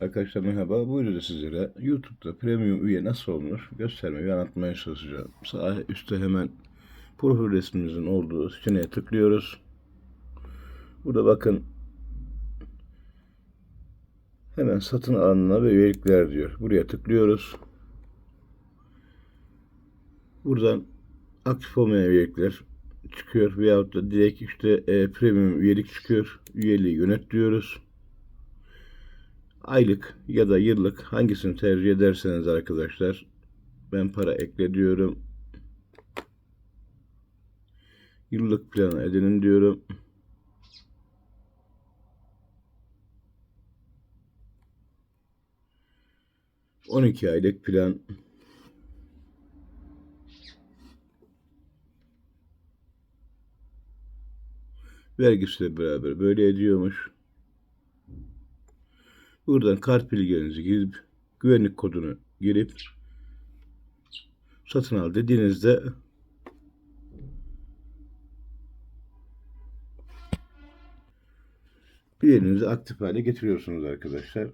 Arkadaşlar merhaba. Bu videoda sizlere YouTube'da premium üye nasıl olunur göstermeyi anlatmaya çalışacağım. Sağ üstte hemen profil resmimizin olduğu seçeneğe tıklıyoruz. Burada bakın hemen satın alanına ve üyelikler diyor. Buraya tıklıyoruz. Buradan aktif olmayan üyelikler çıkıyor veyahut da direkt işte e, premium üyelik çıkıyor. Üyeliği yönet diyoruz aylık ya da yıllık hangisini tercih ederseniz arkadaşlar ben para ekle diyorum. Yıllık planı edinin diyorum. On iki aylık plan. Vergisiyle beraber böyle ediyormuş. Buradan kart bilgilerinizi girip güvenlik kodunu girip satın al dediğinizde üyeliğinizi aktif hale getiriyorsunuz arkadaşlar.